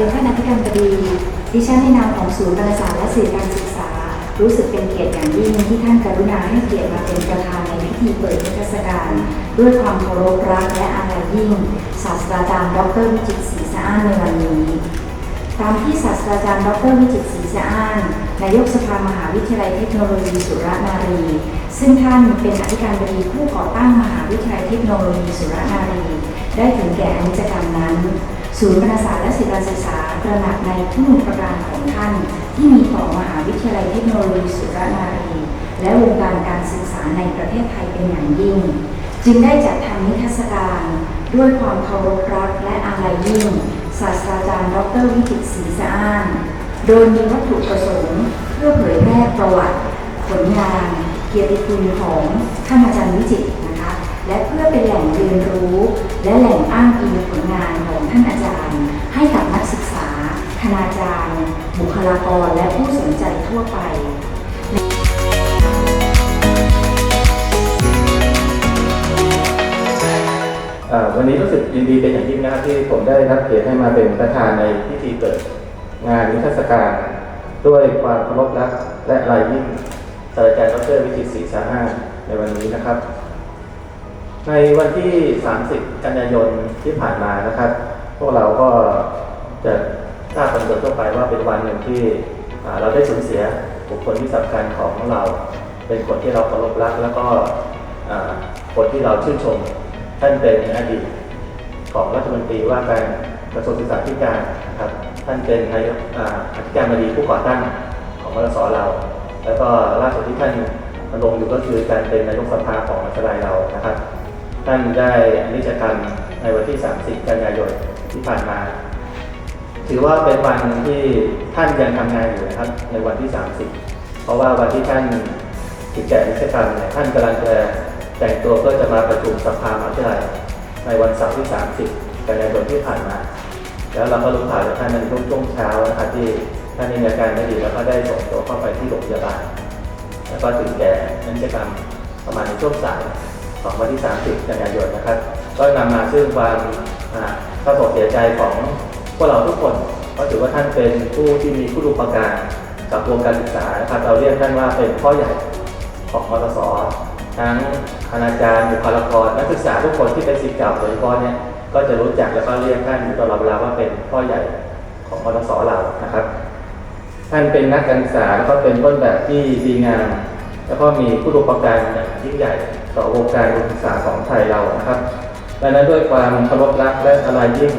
เรีท่านอธิการบดี ดิฉันในนามของศูนย์ประสาและสื่อการศึกษา รู้สึกเป็นเกียรติอย่างยิ่งที่ท่านกรุณาให้เกียรติมาเป็นประธานในพิธีเปิดนิทรรศการ ด้วยความเคารพรักและอาลัยยิ่ง ศาสตราจารย์ดรวิจิตรศรีสะอ้านในวันนี้ ตามที่ศาสตราจารย์ดรวิจิตรศรีสะอ้าน นายกสภามหาวิทยาลัยเทคโนโลยีสุรนารี ซึ่งท่านเป็นอธิการบดีผู้ก่อตั้งมหาวิทยาลัยเทคโนโลยีสุรนารี ได้ถึงแก่อนิจกรรมนั้น ศูนย์การศาสตร์และศิลปศึกษาตระหนักในทุนประการของท่าน ที่มีต่อมหาวิทยาลัยเทคโนโลยีสุรนารี และวงการการศึกษาในประเทศไทยเป็นอย่างยิ่ง จึงได้จัดทำนิทรรศการด้วยความเคารพรักและอาลัยยิ่งศาสตราจารย์ ดร วิจิตศรีสะอ้าน โดยมีวัตถุประสงค์เพื่อเผยแพร่ประวัติ ผลงาน เกียรติคุณของท่านอาจารย์วิจิตรนะคะ และเพื่อเป็นแหล่งเรียนรู้ และแหล่งอ้างอิงผลงานของท่านอาจารย์ ให้กับนักศึกษา คณาจารย์ บุคลากร และผู้สนใจทั่วไปวันนี้รู้สึกยินดีเป็นอย่างยิ่งนะครับที่ผมได้รับเกียรติให้มาเป็นประธานในพิธีเปิด งานนิทรรศการ ด้วยความเคารพรักและอาลายยิ่งศาสตราจารย์ดรวิจิตรศรีสาหาในวันนี้นะครับ ในวันที่ 30 กันยายนที่ผ่านมานะครับ พวกเราก็จะทราบกันโดยทั่วไปว่าเป็นวันหนึ่งที่เราได้สูญเสียบุคคลที่สำคัญของเรา เป็นคนที่เราเคารพรัก แล้วก็คนที่เราชื่นชม ท่านเป็นอดีต ของรัฐมนตรีว่าการกระทรวงศึกษาธิการนะครับท่านเป็นนายกอธิการบดีผู้ก่อตั้งของมรสเรา แล้วก็ล่าสุดที่ท่านดำรงอยู่ก็คือการเป็นนายกสภาของมหาวิทยาลัยเรานะครับ ท่านได้อนิจกรรมในวันที่ 30 กันยายนที่ผ่านมา ถือว่าเป็นวันที่ท่านยังทำงานอยู่นะครับในวันที่ 30 เพราะว่าวันที่ท่านถึงแก่อนิจกรรมเนี่ยท่านกำลังจะแต่งตัวเพื่อจะมาประชุมสภามหาวิทยาลัย ในวันเสาร์ที่ 30 กันยายนที่ผ่านมา แล้วเราก็รู้ข่าวจากท่านในช่วงช่วงเช้านะครับที่ท่านมีอาการไม่ดีแล้วก็ได้ส่งตัวเข้าไปที่โรงพยาบาล แล้วก็ถึงแก่อนิจกรรมประมาณในช่วงสายของวันที่ 30 กันยายนนะครับ ก็นำมาซึ่งความอ่าเศร้าศกเสียใจของพวกเราทุกคนเพราะถือว่าท่านเป็นผู้ที่มีผู้ดูประการกับวงการศึกษานะครับเราเรียกท่านว่าเป็นพ่อใหญ่ของมตส ทั้งคณาจารย์บุคลากรนักศึกษาทุกคนที่เป็นศิษย์เก่าโดยเฉพาะเนี่ยก็จะรู้จักแล้วก็เรียกท่านอยู่ตลอดเวลาว่าเป็นพ่อใหญ่ของมตสเรานะครับ ท่านเป็นนักการศึกษาแล้วก็เป็นต้นแบบที่ดีงามแล้วก็มีผู้รูประการอย่างยิ่งใหญ่ต่อวงการการศึกษาของไทยเรานะครับดังนั้นด้วยความเคารพรักและอะไรยิ่ง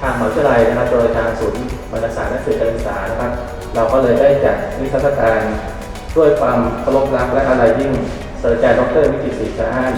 ทางมหาวิทยาลัยนะครับ โดยทางศูนย์บรรณศาสตร์และสื่อการศึกษานะครับ เราก็เลยได้จัดนิทรรศการด้วยความเคารพรักและอะไรยิ่ง ศาสตราจารย์ดรวิจิตรศรีสะอ้าน